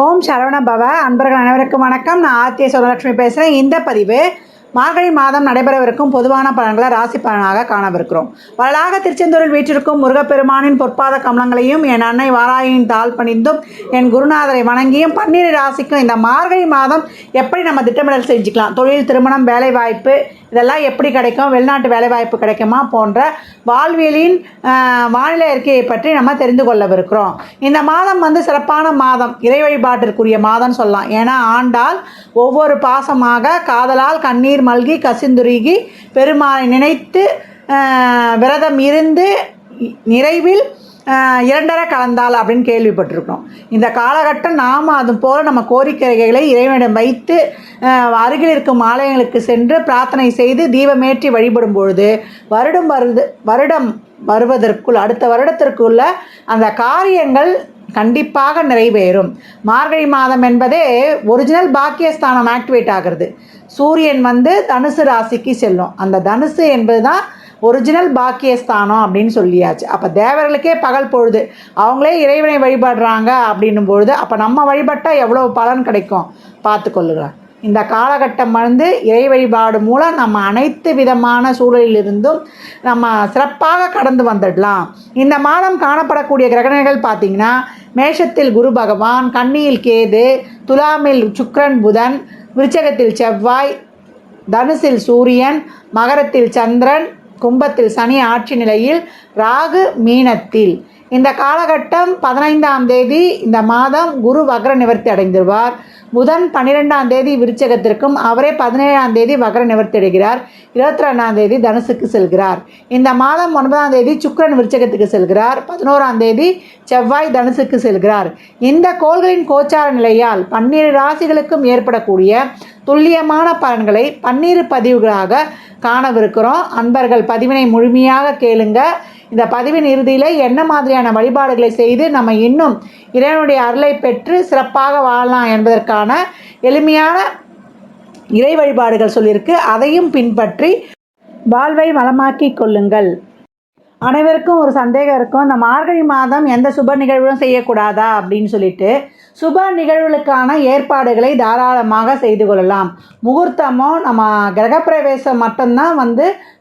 ஓம் சரவண பவ. அன்பர்கள் அனைவருக்கும் வணக்கம். நான் ஆர்த்திய சுவலட்சுமி பேசுகிறேன் இந்த பதிவு மார்கழி மாதம் நடைபெறவிருக்கும் பொதுவான பலன்களை ராசி பலனாக காணவிருக்கிறோம். வரலாக திருச்செந்தூரில் வீற்றிருக்கும் முருகப்பெருமானின் பொற்பாத கமலங்களையும் என் அன்னை வாராயின் தாழ் பணிந்தும் என் குருநாதரை வணங்கியும் பன்னிரு ராசிக்கும் இந்த மார்கழி மாதம் எப்படி நம்ம திட்டமிடல் செஞ்சுக்கலாம்? தொழில் திருமணம் வேலைவாய்ப்பு இதெல்லாம் எப்படி கிடைக்கும் வெளிநாட்டு வேலைவாய்ப்பு கிடைக்குமா போன்ற வாழ்வியலின் வானிலை அறிக்கையை பற்றி நம்ம தெரிந்து கொள்ளவிருக்கிறோம். இந்த மாதம் வந்து சிறப்பான மாதம் இறை வழிபாட்டிற்குரிய மாதம்னு சொல்லலாம். ஏன்னா ஆண்டால் ஒவ்வொரு பாசமாக காதலால் கண்ணீர் மல்கி கசிந்துருகி பெருமாளை நினைத்து விரதம் இருந்து நிறைவில் இரண்டரை கலந்தாள் அப்படின்னு கேள்விப்பட்டிருக்கிறோம். இந்த காலகட்டம் நாம் அது போல் நம்ம கோரிக்கைகளை இறைவனிடம் வைத்து அருகில் இருக்கும் ஆலயங்களுக்கு சென்று பிரார்த்தனை செய்து தீபமேற்றி வழிபடும் பொழுது வருடம் வருது வருடம் வருவதற்குள் அடுத்த வருடத்திற்குள்ள அந்த காரியங்கள் கண்டிப்பாக நிறைவேறும். மார்கழி மாதம் என்பதே ஒரிஜினல் பாக்கியஸ்தானம் ஆக்டிவேட் ஆகிறது. சூரியன் வந்து தனுசு ராசிக்கு செல்லும். அந்த தனுசு என்பது தான் ஒரிஜினல் பாக்கியஸ்தானம் அப்படின்னு சொல்லியாச்சு. அப்போ தேவர்களுக்கே பகல் பொழுது. அவங்களே இறைவனை வழிபடுறாங்க அப்படின்னும் பொழுது அப்போ நம்ம வழிபட்டால் எவ்வளோ பலன் கிடைக்கும்? பார்த்துக்கொள்ளுங்க இந்த காலகட்டம் வந்து இறை வழிபாடு மூலம் நம்ம அனைத்து விதமான சூழலிலிருந்தும் நம்ம சிறப்பாக கடந்து வந்துடலாம். இந்த மாதம் காணப்படக்கூடிய கிரகணங்கள் பார்த்திங்கன்னா மேஷத்தில் குரு பகவான் கன்னியில் கேது துலாமில் சுக்கிரன் புதன் விருச்சகத்தில் செவ்வாய் தனுசில் சூரியன் மகரத்தில் சந்திரன் கும்பத்தில் சனி ஆட்சி நிலையில் ராகு மீனத்தில். இந்த காலகட்டம் பதினைந்தாம் தேதி இந்த மாதம் குரு வக்ர நிவர்த்தி அடைந்துருவார் புதன் பன்னிரெண்டாம் தேதி விருச்சகத்திற்கும் அவரே பதினேழாம் தேதி வக்ர நிவர்த்திடுகிறார் இருபத்தி ரெண்டாம் தேதி தனுசுக்கு செல்கிறார். இந்த மாதம் ஒன்பதாம் தேதி சுக்கரன் விருச்சகத்துக்கு செல்கிறார். பதினோராம் தேதி செவ்வாய் தனுசுக்கு செல்கிறார். இந்த கோள்களின் கோச்சார நிலையால் பன்னிரு ராசிகளுக்கும் ஏற்படக்கூடிய துல்லியமான பலன்களை பன்னீர் பதிவுகளாக காணவிருக்கிறோம். அன்பர்கள் பதிவினை முழுமையாக கேளுங்க. இந்த பதிவின் இறுதியில் என்ன மாதிரியான வழிபாடுகளை செய்து நம்ம இன்னும் இறைவனுடைய அருளை பெற்று சிறப்பாக வாழலாம் என்பதற்கான எளிமையான இறை வழிபாடுகள் சொல்லியிருக்கு. அதையும் பின்பற்றி வாழ்வை வளமாக்கிக் கொள்ளுங்கள். அனைவருக்கும் ஒரு சந்தேகம் இருக்கும். இந்த மார்கழி மாதம் எந்த சுப நிகழ்வும் செய்யக்கூடாதா அப்படின்னு சொல்லிட்டு சுப நிகழ்வுகளுக்கான ஏற்பாடுகளை தாராளமாக செய்து கொள்ளலாம். முகூர்த்தமோ நம்ம கிரகப்பிரவேசம் மட்டும்தான் வந்து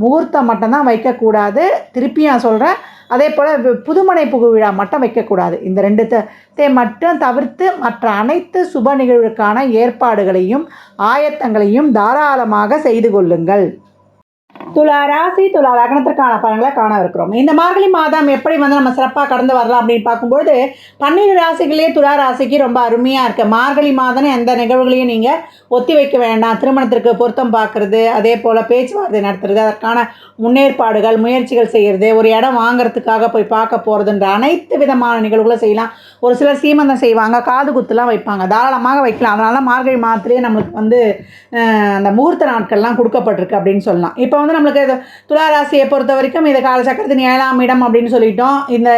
முகூர்த்தம் மட்டும்தான் வைக்கக்கூடாது. திருப்பி நான் சொல்கிறேன் அதே போல் புதுமனை புகு விழா மட்டும் வைக்கக்கூடாது. இந்த ரெண்டு தே மட்டும் தவிர்த்து மற்ற அனைத்து சுப நிகழ்வுக்கான ஏற்பாடுகளையும் ஆயத்தங்களையும் தாராளமாக செய்து கொள்ளுங்கள். துலா ராசி துலா லக்னத்திற்கான பலன்களை காண இருக்கிறோம் இந்த மார்கழி மாதம் எப்படி வந்து நம்ம சிறப்பாக கடந்து வரலாம் அப்படின்னு பார்க்கும்பொழுது பன்னிரு ராசிகளே துலா ராசிக்கு ரொம்ப அருமையாக இருக்குது மார்கழி மாதம் எந்த நிகழ்வுகளையும் நீங்கள் ஒத்தி வைக்க வேண்டாம். திருமணத்திற்கு பொருத்தம் பார்க்குறது அதே போல் பேச்சுவார்த்தை நடத்துறது அதற்கான முன்னேற்பாடுகள் முயற்சிகள் செய்கிறது ஒரு இடம் வாங்குறதுக்காக போய் பார்க்க போகிறதுன்ற அனைத்து விதமான நிகழ்வுகளும் செய்யலாம். ஒரு சிலர் சீமந்தம் செய்வாங்க காது குத்துலாம் வைப்பாங்க தாராளமாக வைக்கலாம். அதனால மார்கழி மாதத்துலேயே நம்மளுக்கு வந்து அந்த முகூர்த்த நாட்கள்லாம் கொடுக்கப்பட்டிருக்கு அப்படின்னு சொல்லலாம். இப்போ வந்து நம்மளுக்கு இது துலா ராசியை பொறுத்த வரைக்கும் இந்த காலச்சக்கரத்தின் ஏழாம் இடம் அப்படின்னு சொல்லிட்டோம். இந்த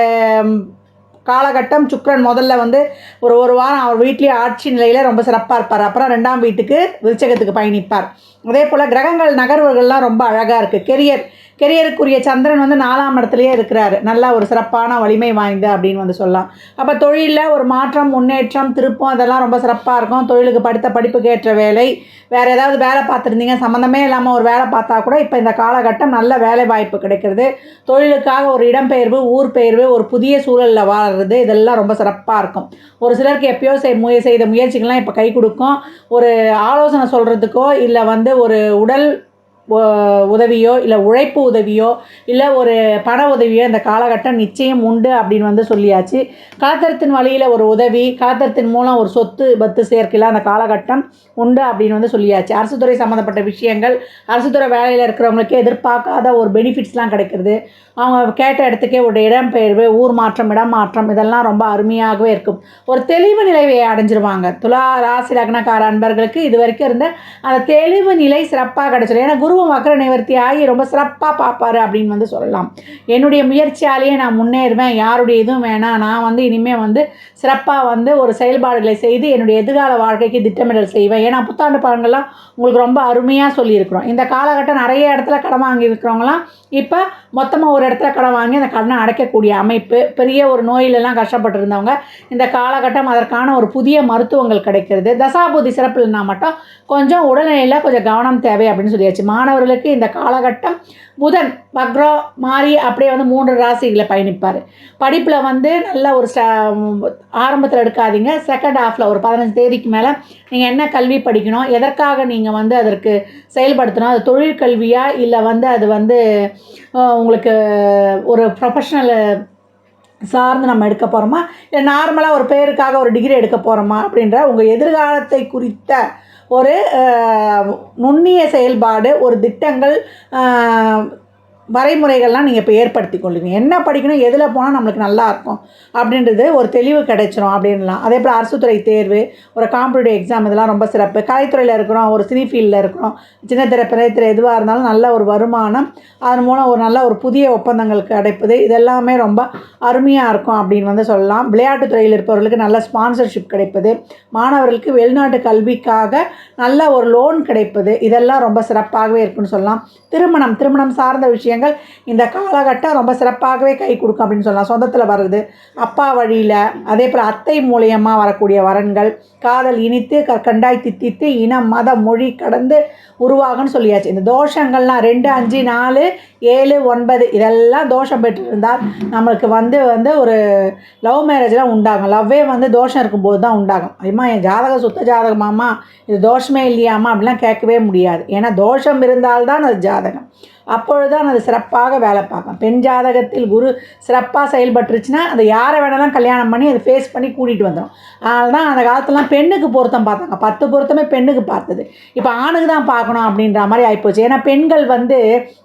காலகட்டம் சுக்ரன் முதல்ல வந்து ஒரு ஒரு வாரம் அவர் வீட்லேயே ஆட்சி நிலையில் ரொம்ப சிறப்பாக இருப்பார். அப்புறம் ரெண்டாம் வீட்டுக்கு விருச்சகத்துக்கு பயணிப்பார். அதே போல் கிரகங்கள் நகர்வுகள்லாம் ரொம்ப அழகாக இருக்குது கெரியர் கெரியருக்குரிய சந்திரன் வந்து நாலாம் இடத்துலையே இருக்கிறாரு. நல்லா ஒரு சிறப்பான வலிமை வாய்ந்த அப்படின்னு வந்து சொல்லலாம். அப்போ தொழிலில் ஒரு மாற்றம் முன்னேற்றம் திருப்பம் அதெல்லாம் ரொம்ப சிறப்பாக இருக்கும். தொழிலுக்கு படித்த படிப்புக்கு ஏற்ற வேலை. வேறு ஏதாவது வேலை பார்த்துருந்தீங்க சம்மந்தமே இல்லாமல் ஒரு வேலை பார்த்தா கூட இப்போ இந்த காலகட்டம் நல்ல வேலை வாய்ப்பு கிடைக்கிறது. தொழிலுக்காக ஒரு இடம்பெயர்வு ஊர் பெயர்வு ஒரு புதிய சூழலில் வாழ்கிறது இதெல்லாம் ரொம்ப சிறப்பாக இருக்கும். ஒரு சிலருக்கு எப்பயோ செய் செய்த முயற்சிகள்லாம் இப்போ கை கொடுக்கும். ஒரு ஆலோசனை சொல்கிறதுக்கோ இல்லை வந்து ஒரு உடல் உதவியோ இல்லை உழைப்பு உதவியோ இல்லை ஒரு பண உதவியோ இந்த காலகட்டம் நிச்சயம் உண்டு அப்படின்னு வந்து சொல்லியாச்சு. காத்திரத்தின் வழியில் ஒரு உதவி காத்திரத்தின் மூலம் ஒரு சொத்து பத்து சேர்க்கையில் அந்த காலகட்டம் உண்டு அப்படின்னு வந்து சொல்லியாச்சு. அரசு துறை சம்மந்தப்பட்ட விஷயங்கள் அரசு துறை வேலையில் இருக்கிறவங்களுக்கு எதிர்பார்க்காத ஒரு பெனிஃபிட்ஸ்லாம் கிடைக்கிறது. அவங்க கேட்ட இடத்துக்கே ஒரு இடம்பெயர்வு ஊர் மாற்றம் இடம் மாற்றம் இதெல்லாம் ரொம்ப அருமையாகவே இருக்கும். ஒரு தெளிவு நிலையை அடைஞ்சிருவாங்க. துலா ராசி லக்னக்கார அன்பர்களுக்கு இது வரைக்கும் இருந்த அந்த தெளிவு நிலை சிறப்பாக கிடைச்சிடும். ஏன்னா குரு குருவும் வக்கர நிவர்த்தி ஆகி ரொம்ப சிறப்பாக பார்ப்பாரு அப்படின்னு வந்து சொல்லலாம். என்னுடைய முயற்சியாலேயே நான் முன்னேறுவேன். யாருடைய இதுவும் வேணாம். நான் வந்து இனிமேல் வந்து சிறப்பாக வந்து ஒரு செயல்பாடுகளை செய்து என்னுடைய எதிர்கால வாழ்க்கைக்கு திட்டமிடல் செய்வேன். ஏன்னா புத்தாண்டு பலன்கள்லாம் உங்களுக்கு ரொம்ப அருமையாக சொல்லியிருக்கிறோம். இந்த காலகட்டம் நிறைய இடத்துல கடன் வாங்கி இருக்கிறவங்களாம் இப்போ மொத்தமாக ஒரு இடத்துல கடன் வாங்கி அந்த கடனை அடைக்கக்கூடிய அமைப்பு பெரிய ஒரு நோயிலெல்லாம் கஷ்டப்பட்டு இருந்தவங்க இந்த காலகட்டம் அதற்கான ஒரு புதிய மருத்துவங்கள் கிடைக்கிறது. தசாபூதி சிறப்பு இல்லைனா மட்டும் கொஞ்சம் உடல்நிலையில் கொஞ்சம் கவனம் தேவை அப்படின்னு சொல்லியாச்சு. மாணவர்களுக்கு இந்த காலகட்டம் புதன் வக்ரம் மாறி அப்படியே வந்து மூன்று ராசிகளை பயணிப்பார். படிப்பில் வந்து நல்ல ஒரு ஸ்ட ஆரம்பத்தில் எடுக்காதீங்க. செகண்ட் ஹாஃபில் ஒரு பதினஞ்சு தேதிக்கு மேலே நீங்கள் என்ன கல்வி படிக்கணும் எதற்காக நீங்கள் வந்து அதற்கு செயல்படுத்தணும் அது தொழிற்கல்வியா இல்லை வந்து அது வந்து உங்களுக்கு ஒரு ப்ரொஃபஷ்னல் சார்ந்து நம்ம எடுக்க போகிறோமா இல்லை நார்மலாக ஒரு பேருக்காக ஒரு டிகிரி எடுக்க போகிறோமா அப்படின்ற உங்கள் எதிர்காலத்தை குறித்த ஒரு நுண்ணிய செயல்பாடு ஒரு திட்டங்கள் வரைமுறைகள்லாம் நீங்கள் இப்போ ஏற்படுத்தி கொள்ளுவீங்க என்ன படிக்கணும் எதில் போனால் நம்மளுக்கு நல்லா இருக்கும். அப்படின்றது ஒரு தெளிவு கிடைச்சிரும் அப்படின்லாம். அதே போல் அரசுத்துறை தேர்வு ஒரு காம்படிட்டிவ் எக்ஸாம் இதெல்லாம் ரொம்ப சிறப்பு. கலைத்துறையில் இருக்கிறோம் ஒரு சினி ஃபீல்டில் இருக்கிறோம். சின்ன திரை எதுவாக இருந்தாலும் நல்ல ஒரு வருமானம் அதன் மூலம் ஒரு நல்ல ஒரு புதிய ஒப்பந்தங்கள் கிடைப்பது இதெல்லாமே ரொம்ப அருமையாக இருக்கும் அப்படின்னு வந்து சொல்லலாம். விளையாட்டுத் துறையில் இருப்பவர்களுக்கு நல்ல ஸ்பான்சர்ஷிப் கிடைப்பது மாணவர்களுக்கு வெளிநாட்டு கல்விக்காக நல்ல ஒரு லோன் கிடைப்பது இதெல்லாம் ரொம்ப சிறப்பாகவே இருக்குன்னு சொல்லலாம். திருமணம் திருமணம் சார்ந்த விஷயம் விஷயங்கள் இந்த காலகட்டம் ரொம்ப சிறப்பாகவே கை கொடுக்கும் அப்படின்னு சொல்லலாம். சொந்தத்தில் வருது. அப்பா வழியில் அதே போல் அத்தை மூலியமாக வரக்கூடிய வரன்கள் காதல் இனித்து கற்கண்டாய் தித்தித்து இனம் மத மொழி கடந்து உருவாகும்னு சொல்லியாச்சு. இந்த தோஷங்கள்லாம் ரெண்டு அஞ்சு நாலு ஏழு ஒன்பது இதெல்லாம் தோஷம் பெற்றிருந்தால் நம்மளுக்கு வந்து வந்து ஒரு லவ் மேரேஜ்லாம் உண்டாகும். லவ்வே வந்து தோஷம் இருக்கும்போது தான் உண்டாகும். அம்மா என் ஜாதகம் சுத்த ஜாதகமாம்மா இது தோஷமே இல்லையாம்மா அப்படிலாம் கேட்கவே முடியாது. ஏன்னா தோஷம் இருந்தால்தான் அது ஜாதகம். அப்பொழுது தான் அது சிறப்பாக வேலை பார்க்கும். பெண் ஜாதகத்தில் குரு சிறப்பாக செயல்பட்டுருச்சுன்னா அதை யாரை வேணாலும் கல்யாணம் பண்ணி அதை ஃபேஸ் பண்ணி கூட்டிகிட்டு வந்துடும் அதனால தான் அந்த காலத்துலலாம் பெண்ணுக்கு பொருத்தம் பார்த்தாங்க. பத்து பொருத்தமே பெண்ணுக்கு பார்த்தது. இப்போ ஆணுக்கு தான் பார்க்கணும் அப்படின்ற மாதிரி ஆகிப்போச்சு ஏன்னா பெண்கள் வந்து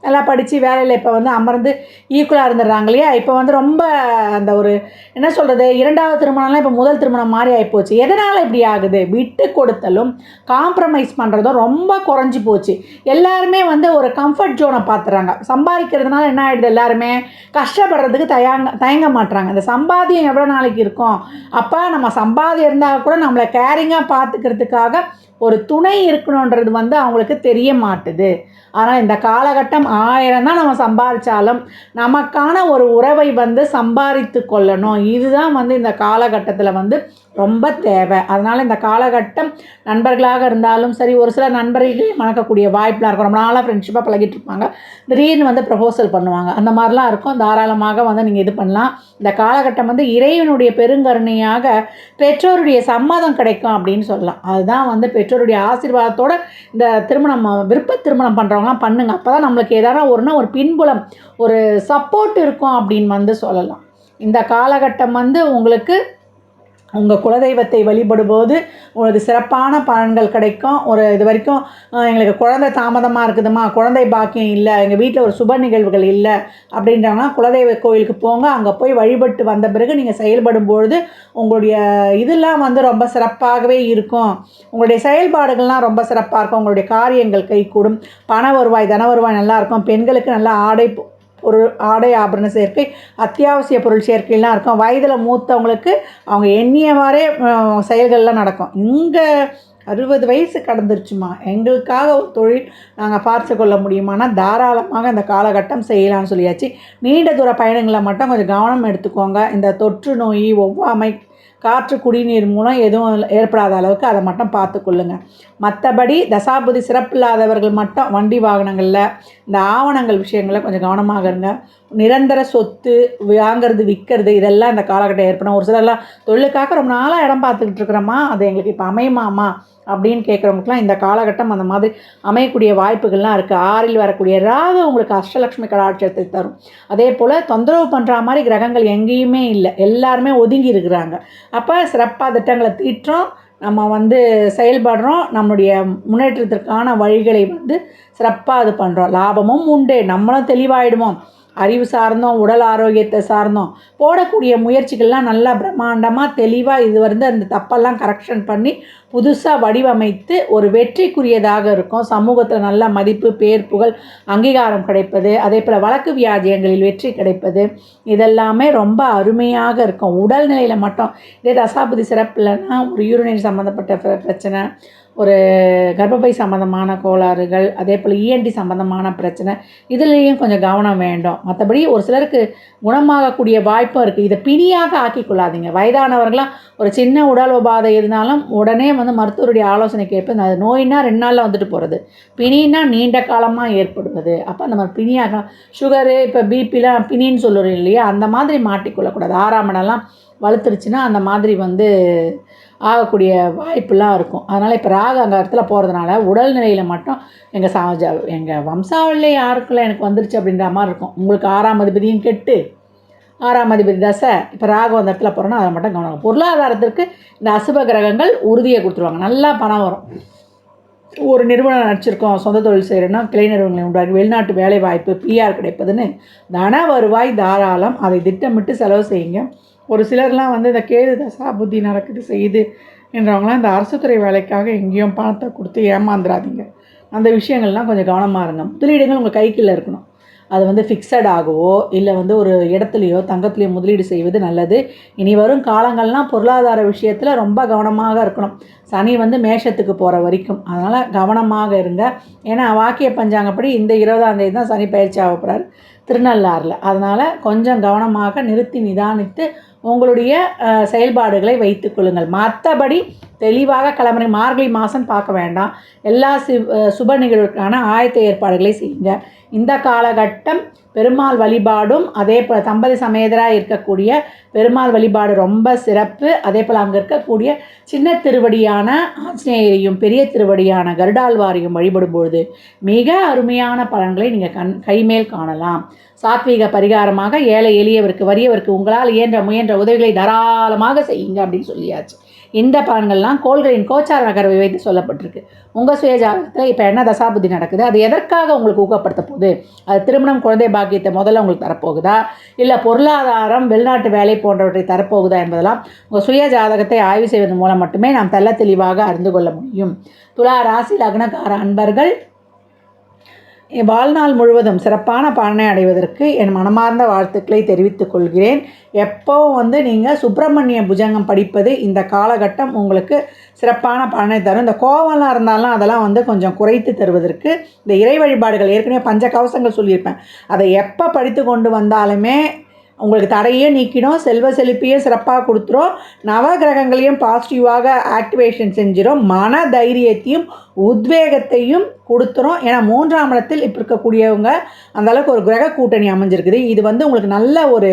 நல்லா படித்து வேலையில் இப்போ வந்து அமர்ந்து ஈக்குவலாக இருந்துடுறாங்க இல்லையா? இப்போ வந்து ரொம்ப அந்த ஒரு என்ன சொல்கிறது இரண்டாவது திருமணம்லாம் இப்போ முதல் திருமணம் மாதிரி ஆகிப்போச்சு எதனால் இப்படி ஆகுது? விட்டு கொடுத்தலும் காம்ப்ரமைஸ் பண்ணுறதும் ரொம்ப குறைஞ்சி போச்சு. எல்லாருமே வந்து ஒரு கம்ஃபர்ட் ஜோனை பார்த்துறாங்க சம்பாதிக்கிறதுனால என்ன ஆகிடுது எல்லாருமே? கஷ்டப்படுறதுக்கு தயங்க தயங்க மாட்டுறாங்க இந்த சம்பாதியம் எவ்வளோ நாளைக்கு இருக்கும்? அப்போ நம்ம சம்பாதியம் இருந்தால் கூட நம்மளை கேரிங்காக பார்த்துக்கிறதுக்காக ஒரு துணை இருக்கணுன்றது வந்து அவங்களுக்கு தெரிய மாட்டுது. ஆனால் இந்த காலகட்டம் ஆயிரம் தான் நம்ம சம்பாதிச்சாலும் நமக்கான ஒரு உறவை வந்து சம்பாதித்து கொள்ளணும். இதுதான் வந்து இந்த காலகட்டத்தில் வந்து ரொம்ப தேவை. அதனால் இந்த காலகட்டம் நண்பர்களாக இருந்தாலும் சரி ஒரு சில நண்பர்களே மணக்கக்கூடிய வாய்ப்பெலாம் இருக்கும். ரொம்ப நாளாக ஃப்ரெண்ட்ஷிப்பாக பழகிட்டு இருப்பாங்க. திடீர்னு வந்து ப்ரப்போசல் பண்ணுவாங்க. அந்த மாதிரிலாம் இருக்கும். தாராளமாக வந்து நீங்கள் இது பண்ணலாம். இந்த காலகட்டம் வந்து இறைவனுடைய பெருங்கருணையாக பெற்றோருடைய சம்மதம் கிடைக்கும் அப்படின்னு சொல்லலாம். அதுதான் வந்து பெற்றோருடைய ஆசீர்வாதத்தோடு இந்த திருமணம் விருப்ப திருமணம் பண்ணுறவங்களாம் பண்ணுங்கள் அப்போ தான் நம்மளுக்கு எதனா ஒருனா ஒரு பின்புலம் ஒரு சப்போர்ட் இருக்கும் அப்படின்னு வந்து சொல்லலாம். இந்த காலகட்டம் வந்து உங்களுக்கு உங்கள் குலதெய்வத்தை வழிபடும்போது உங்களுக்கு சிறப்பான பலன்கள் கிடைக்கும். ஒரு இது வரைக்கும் எங்களுக்கு குழந்தை தாமதமாக இருக்குதுமா குழந்தை பாக்கியம் இல்லை எங்கள் வீட்டில் ஒரு சுப நிகழ்வுகள் இல்லை அப்படின்றாங்கன்னா குலதெய்வ கோயிலுக்கு போங்க. அங்கே போய் வழிபட்டு வந்த பிறகு நீங்கள் செயல்படும் பொழுது உங்களுடைய இதெல்லாம் வந்து ரொம்ப சிறப்பாகவே இருக்கும். உங்களுடைய செயல்பாடுகள்லாம் ரொம்ப சிறப்பாக இருக்கும். உங்களுடைய காரியங்கள் கைகூடும் பண வருவாய் தன வருவாய் நல்லாயிருக்கும் பெண்களுக்கு நல்லா ஆடை பொருள் ஆடை ஆபரண சேர்க்கை அத்தியாவசிய பொருள் சேர்க்கைலாம் இருக்கும். வயதில் மூத்தவங்களுக்கு அவங்க எண்ணியவாறே அஹ், செயல்கள்லாம் நடக்கும். இங்கே அறுபது வயசு கடந்துருச்சுமா? எங்களுக்காக ஒரு தொழில் நாங்கள் பார்த்து கொள்ள முடியுமானா தாராளமாக இந்த காலகட்டம் செய்யலாம்னு சொல்லியாச்சு. நீண்ட தூர பயணங்களை மட்டும் கொஞ்சம் கவனம் எடுத்துக்கோங்க. இந்த தொற்று நோய் ஒவ்வாமை காற்று குடிநீர் மூலம் எதுவும் ஏற்படாத அளவுக்கு அதை மட்டும் பார்த்துக்கொள்ளுங்க. மற்றபடி தசாபுதி சிறப்பில்லாதவர்கள் மட்டும் வண்டி வாகனங்களில் இந்த ஆவணங்கள் விஷயங்களில் கொஞ்சம் கவனமாக இருங்க. நிரந்தர சொத்து வாங்கிறது விற்கிறது இதெல்லாம் இந்த காலகட்டம் ஏற்படும். ஒரு சிலர்லாம் தொழிலுக்காக ரொம்ப நாளாக இடம் பார்த்துக்கிட்டு இருக்கிறோமா? அது எங்களுக்கு இப்போ அமையுமாமா? அப்படின்னு கேட்குறவங்களுக்குலாம் இந்த காலகட்டம் அந்த மாதிரி அமையக்கூடிய வாய்ப்புகள்லாம் இருக்குது ஆறில் வரக்கூடிய ராகு உங்களுக்கு அஷ்டலக்ஷ்மி கடாட்சத்தை தரும். அதே போல் தொந்தரவு பண்ணுற மாதிரி கிரகங்கள் எங்கேயுமே இல்லை. எல்லாருமே ஒதுங்கி இருக்கிறாங்க. அப்போ சிறப்பாக திட்டங்களை தீட்டுறோம். நம்ம வந்து செயல்படுறோம். நம்முடைய முன்னேற்றத்திற்கான வழிகளை வந்து சிறப்பாக இது பண்ணுறோம் லாபமும் உண்டு. நம்மளும் தெளிவாயிடுவோம். அறிவு சார்ந்தோம் உடல் ஆரோக்கியத்தை சார்ந்தோம். போடக்கூடிய முயற்சிகள்லாம் நல்லா பிரம்மாண்டமாக தெளிவாக இது வந்து அந்த தப்பெல்லாம் கரெக்ஷன் பண்ணி புதுசாக வடிவமைத்து ஒரு வெற்றிக்குரியதாக இருக்கும். சமூகத்தில் நல்ல மதிப்பு பேர் புகழ் அங்கீகாரம் கிடைப்பது அதே போல் வழக்கு வியாஜியங்களில் வெற்றி கிடைப்பது இதெல்லாமே ரொம்ப அருமையாக இருக்கும். உடல்நிலையில் மட்டும் இதே தசாபதி சிறப்பு இல்லைன்னா ஒரு யூரினரி சம்மந்தப்பட்ட பிர- பிரச்சனை ஒரு கர்ப்பப்பை சம்மந்தமான கோளாறுகள் அதே போல் இஎன்டி சம்மந்தமான பிரச்சனை இதுலேயும் கொஞ்சம் கவனம் வேண்டும். மற்றபடி ஒரு சிலருக்கு குணமாகக்கூடிய வாய்ப்பும் இருக்குது இதை பிணியாக ஆக்கி கொள்ளாதீங்க வயதானவர்களாம் ஒரு சின்ன உடல் உபாதை இருந்தாலும் உடனே வந்து மருத்துவருடைய ஆலோசனை கேட்பது அது நோயினா ரெண்டு நாளில் வந்துட்டு போகிறது பிணின்னா நீண்ட காலமாக ஏற்படுவது. அப்போ அந்த மாதிரி பிணியாக சுகரு இப்போ பிபிலாம் பிணின்னு சொல்லுறோம் இல்லையா? அந்த மாதிரி மாட்டிக்கொள்ளக்கூடாது. ஆறாம் இடம்லாம் வளர்த்துருச்சுன்னா அந்த மாதிரி வந்து ஆகக்கூடிய வாய்ப்புலாம் இருக்கும். அதனால் இப்போ ராக அந்த இடத்துல போகிறதுனால உடல்நிலையில் மட்டும் எங்கள் சாஜ எங்கள் வம்சாவளியில் யாருக்குள்ள எனக்கு வந்துருச்சு அப்படின்ற மாதிரி இருக்கும். உங்களுக்கு ஆறாம் அதிபதியும் கெட்டு ஆறாம் அதிபதி தசை இப்போ ராக அந்த இடத்துல போகிறோன்னா அதை மட்டும் கவனம் பொருளாதாரத்திற்கு இந்த அசுப கிரகங்கள் உறுதியை கொடுத்துருவாங்க. நல்லா பணம் வரும். ஒரு நிறுவனம் நடிச்சிருக்கோம் சொந்த தொழில் செய்கிறேன்னா கிளை நிறுவனங்களை உண்டாக்கி வெளிநாட்டு வேலை வாய்ப்பு பிஆர் கிடைப்பதுன்னு தன வருவாய் தாராளம். அதை திட்டமிட்டு செலவு செய்யுங்க. ஒரு சிலர்லாம் வந்து இந்த கேது தசா புத்தி நடக்குது செய்யுது என்றவங்களாம் இந்த துறை வேலைக்காக எங்கேயும் பணத்தை கொடுத்து ஏமாந்துடாதீங்க அந்த விஷயங்கள்லாம் கொஞ்சம் கவனமாக இருங்க. முதலீடுகள் உங்கள் கைக்குள்ள இருக்கணும். அது வந்து ஃபிக்ஸட் ஆகவோ இல்லை வந்து ஒரு இடத்துலையோ தங்கத்துலையோ முதலீடு செய்வது நல்லது. இனி வரும் காலங்கள்லாம் பொருளாதார விஷயத்தில் ரொம்ப கவனமாக இருக்கணும். சனி வந்து மேஷத்துக்கு போகிற வரைக்கும். அதனால் கவனமாக இருங்க. ஏன்னா வாக்கிய பஞ்சாங்கப்படி இந்த இருபதாம் தேதி தான் சனி பயிற்சி ஆகப்படுறாரு போகிறார் திருநள்ளாறில். அதனால் கொஞ்சம் கவனமாக நிறுத்தி நிதானித்து உங்களுடைய செயல்பாடுகளை வைத்துக் கொள்ளுங்கள். மற்றபடி தெளிவாக கிளம்புற மார்கழி மாதம் பார்க்க வேண்டாம். எல்லா சுப நிகழ்வுக்கான ஆயத்த ஏற்பாடுகளை செய்யுங்க. இந்த காலகட்டம் பெருமாள் வழிபாடும் அதே போல் தம்பதி சமேதராக இருக்கக்கூடிய பெருமாள் வழிபாடு ரொம்ப சிறப்பு. அதே போல் அங்கே இருக்கக்கூடிய சின்ன திருவடியான ஆஞ்சநேயரையும் பெரிய திருவடியான கருடாழ்வாரையும் வழிபடும் பொழுது மிக அருமையான பலன்களை நீங்கள் கண் கைமேல் காணலாம். சாத்வீக பரிகாரமாக ஏழை எளியவருக்கு வறியவருக்கு உங்களால் இயன்ற முயன்ற உதவிகளை தாராளமாக செய்யுங்க அப்படின்னு சொல்லியாச்சு. இந்த பலன்கள்லாம் கோள்களின் கோச்சார நகர்வை வைத்து சொல்லப்பட்டிருக்கு. உங்கள் சுயஜாதகத்தில் இப்போ என்ன தசாபுத்தி நடக்குது? அது எதற்காக உங்களுக்கு ஊக்கப்படுத்த போகுது? அது திருமணம் குழந்தை பாக்கியத்தை முதல்ல உங்களுக்கு தரப்போகுதா? இல்லை பொருளாதாரம் வெளிநாட்டு வேலை போன்றவற்றை தரப்போகுதா என்பதெல்லாம் உங்கள் சுய ஜாதகத்தை ஆய்வு செய்வதன் மூலம் மட்டுமே நாம் தெள்ள தெளிவாக அறிந்து கொள்ள முடியும். துலா ராசி லக்னக்கார அன்பர்கள் என் வாழ்நாள் முழுவதும் சிறப்பான பலனை அடைவதற்கு என் மனமார்ந்த வாழ்த்துக்களை தெரிவித்துக் கொள்கிறேன். எப்போவும் வந்து நீங்கள் சுப்பிரமணிய புஜங்கம் படிப்பது இந்த காலகட்டம் உங்களுக்கு சிறப்பான பலனை தரும். இந்த கோவம்லாம் இருந்தாலும் அதெல்லாம் வந்து கொஞ்சம் குறைத்து தருவதற்கு இந்த இறை வழிபாடுகள் ஏற்கனவே பஞ்ச கவசங்கள் சொல்லியிருப்பேன். அதை எப்போ படித்து கொண்டு வந்தாலுமே உங்களுக்கு தடையே நீக்கிடும் செல்வ செழிப்பையும் சிறப்பாக கொடுத்துரும். நவ கிரகங்களையும் பாசிட்டிவாக ஆக்டிவேஷன் செஞ்சிடும் மன தைரியத்தையும் உத்வேகத்தையும் கொடுத்துரும். ஏன்னா மூன்றாம் இடத்தில் இப்போ இருக்கக்கூடியவங்க அந்தளவுக்கு ஒரு கிரக கூட்டணி அமைஞ்சிருக்குது. இது வந்து உங்களுக்கு நல்ல ஒரு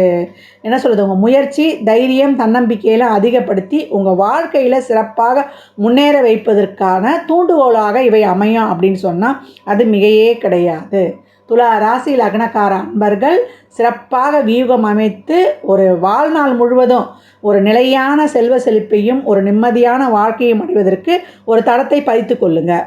என்ன சொல்கிறது உங்கள் முயற்சி தைரியம் தன்னம்பிக்கையெல்லாம் அதிகப்படுத்தி உங்கள் வாழ்க்கையில் சிறப்பாக முன்னேற வைப்பதற்கான தூண்டுகோலாக இவை அமையும் அப்படின்னு சொன்னால் அது மிகையே கிடையாது. துலா ராசி லக்னக்கார அன்பர்கள் சிறப்பாக வியூகம் அமைத்து ஒரு வாழ்நாள் முழுவதும் ஒரு நிலையான செல்வ செழிப்பையும் ஒரு நிம்மதியான வாழ்க்கையும் அடைவதற்கு ஒரு தடத்தை பதித்து கொள்ளுங்கள்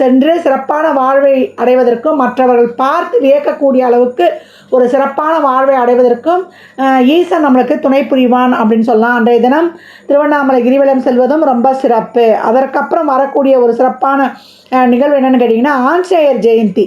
சென்று சிறப்பான வாழ்வை அடைவதற்கும் மற்றவர்கள் பார்த்து வியக்கக்கூடிய அளவுக்கு ஒரு சிறப்பான வாழ்வை அடைவதற்கும் ஈசன் நம்மளுக்கு துணை புரிவான் அப்படின்னு சொல்லலாம். அன்றைய தினம் திருவண்ணாமலை கிரிவலம் செல்வதும் ரொம்ப சிறப்பு. அதற்கப்புறம் வரக்கூடிய ஒரு சிறப்பான நிகழ்வு என்னென்னு கேட்டிங்கன்னா ஆஞ்சநேயர் ஜெயந்தி.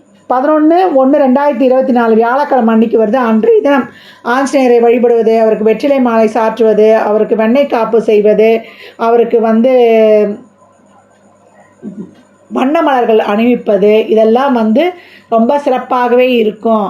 பதினொன்று ஒன்று ரெண்டாயிரத்தி இருபத்தி நாலு வியாழக்கிழமை அன்னைக்கு வருது அன்றைய தினம். ஆஞ்சநேயரை வழிபடுவது அவருக்கு வெற்றிலை மாலை சாற்றுவது அவருக்கு வெண்ணெய் காப்பு செய்வது அவருக்கு வந்து வண்ண மலர்கள் அணிவிப்பது இதெல்லாம் வந்து ரொம்ப சிறப்பாகவே இருக்கும்.